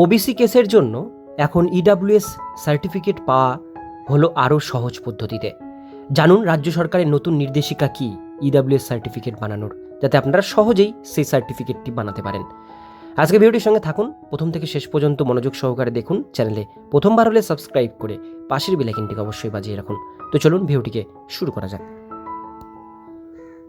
OBC কেসের জন্য এখন ইডাব্লিউএস সার্টিফিকেট পাওয়া হলো আরও সহজ পদ্ধতিতে। জানুন, রাজ্য সরকারের নতুন নির্দেশিকা কি ইডাব্লিউএস সার্টিফিকেট বানানোর, যাতে আপনারা সহজেই সেই সার্টিফিকেটটি বানাতে পারেন। আজকে ভিডিওটির সঙ্গে থাকুন, প্রথম থেকে শেষ পর্যন্ত মনোযোগ সহকারে দেখুন চ্যানেলে, প্রথমবার হলে সাবস্ক্রাইব করে পাশের বেলাইকিনটিকে অবশ্যই বাজিয়ে রাখুন। তো চলুন ভিডিওটিকে শুরু করা যাক।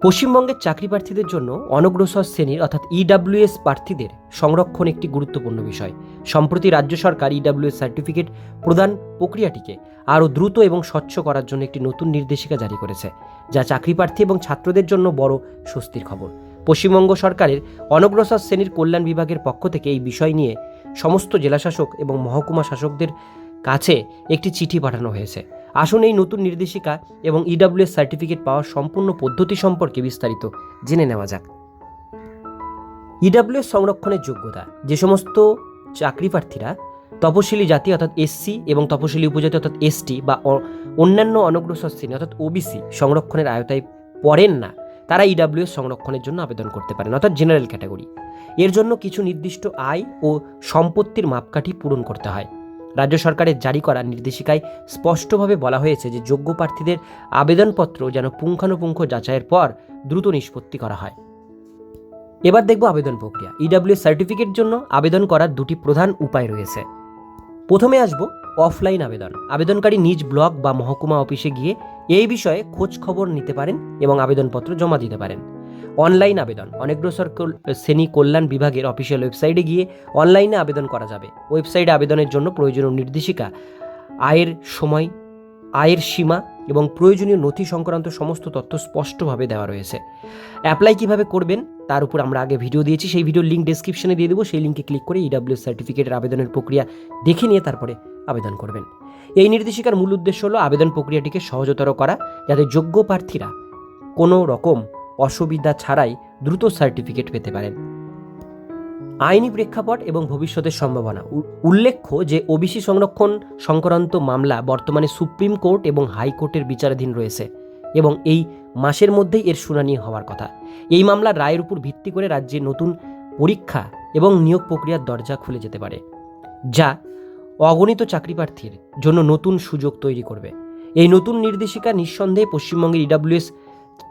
পশ্চিমবঙ্গের চাকরি প্রার্থীদের জন্য অনগ্রসর শ্রেণির অর্থাৎ ইডাব্লিউএস প্রার্থীদের সংরক্ষণ একটি গুরুত্বপূর্ণ বিষয়। সম্প্রতি রাজ্য সরকার ইডাব্লিউএস সার্টিফিকেট প্রদান প্রক্রিয়াটিকে আরও দ্রুত এবং স্বচ্ছ করার জন্য একটি নতুন নির্দেশিকা জারি করেছে, যা চাকরি প্রার্থী এবং ছাত্রদের জন্য বড় স্বস্তির খবর। পশ্চিমবঙ্গ সরকারের অনগ্রসর শ্রেণির কল্যাণ বিভাগের পক্ষ থেকে এই বিষয় নিয়ে সমস্ত জেলাশাসক এবং মহকুমা শাসকদের কাছে একটি চিঠি পাঠানো হয়েছে। আসুন এই নতুন নির্দেশিকা এবং ইডাব্লিউএস সার্টিফিকেট পাওয়ার সম্পূর্ণ পদ্ধতি সম্পর্কে বিস্তারিত জেনে নেওয়া যাক। ইডাব্লিউএস সংরক্ষণের যোগ্যতা। যে সমস্ত চাকরি প্রার্থীরা তপশিলি জাতি অর্থাৎ এসসি এবং তপশিলি উপজাতি অর্থাৎ এসটি বা অন্যান্য অনগ্রসর শ্রেণি অর্থাৎ ওবিসি সংরক্ষণের আয়তায় পড়েন না, তারা ইডাব্লিউএস সংরক্ষণের জন্য আবেদন করতে পারেন অর্থাৎ জেনারেল ক্যাটাগরি এর জন্য কিছু নির্দিষ্ট আয় ও সম্পত্তির মাপকাঠি পূরণ করতে হয়। রাজ্য সরকারের জারি করা নির্দেশিকায় স্পষ্টভাবে বলা হয়েছে যে যোগ্য প্রার্থীদের আবেদনপত্র যেন পুঙ্খানুপুঙ্খ যাচাইয়ের পর দ্রুত নিষ্পত্তি করা হয়। এবার দেখব আবেদন প্রক্রিয়া। ইডাব্লিউ সার্টিফিকেট জন্য আবেদন করার দুটি প্রধান উপায় রয়েছে। প্রথমে আসব অফলাইন আবেদন। আবেদনকারী নিজ ব্লক বা মহকুমা অফিসে গিয়ে এই বিষয়ে খোঁজ খবর নিতে পারেন এবং আবেদনপত্র জমা দিতে পারেন। অনলাইন আবেদন। অনেগ্রসর শ্রেণি কল্যাণ বিভাগের অফিসিয়াল ওয়েবসাইটে গিয়ে অনলাইনে আবেদন করা যাবে। ওয়েবসাইটে আবেদনের জন্য প্রয়োজনীয় নির্দেশিকা, আয়ের সময়, আয়ের সীমা এবং প্রয়োজনীয় নথি সংক্রান্ত সমস্ত তথ্য স্পষ্টভাবে দেওয়া রয়েছে। অ্যাপ্লাই কীভাবে করবেন তার উপর আমরা আগে ভিডিও দিয়েছি, সেই ভিডিওর লিঙ্ক ডেসক্রিপশনে দিয়ে দেবো, সেই লিঙ্কে ক্লিক করে ইডাব্লিউ সার্টিফিকেটের আবেদনের প্রক্রিয়া দেখে নিয়ে তারপরে আবেদন করবেন। এই নির্দেশিকার মূল উদ্দেশ্য হলো আবেদন প্রক্রিয়াটিকে সহজতর করা, যাতে যোগ্য প্রার্থীরা কোনো রকম অসুবিধা ছাড়াই দ্রুত সার্টিফিকেট পেতে পারেন। আইনি প্রেক্ষাপট এবং ভবিষ্যতের সম্ভাবনা। উল্লেখ্য যে ওবিসি সংরক্ষণ সংক্রান্ত মামলা বর্তমানে সুপ্রিম কোর্ট এবং হাইকোর্টের বিচারাধীন রয়েছে এবং এই মাসের মধ্যেই এর শুনানি হওয়ার কথা। এই মামলার রায়ের উপর ভিত্তি করে রাজ্যে নতুন পরীক্ষা এবং নিয়োগ প্রক্রিয়ার দরজা খুলে যেতে পারে, যা অগণিত চাকরি প্রার্থীর জন্য নতুন সুযোগ তৈরি করবে। এই নতুন নির্দেশিকা নিঃসন্দেহে পশ্চিমবঙ্গের ইডাব্লিউএস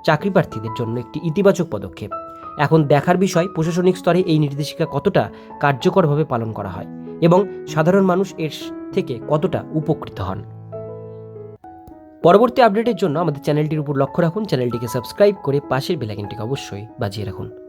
চাকরি প্রার্থীদের জন্য একটি ইতিবাচক পদক্ষেপ। এখন দেখার বিষয়, প্রশাসনিক স্তরে এই নির্দেশিকা কতটা কার্যকরভাবে পালন করা হয় এবং সাধারণ মানুষ এর থেকে কতটা উপকৃত হন। পরবর্তী আপডেটের জন্য আমাদের চ্যানেলটির উপর লক্ষ্য রাখুন, চ্যানেলটিকে সাবস্ক্রাইব করে পাশের বেলাইকনটিকে অবশ্যই বাজিয়ে রাখুন।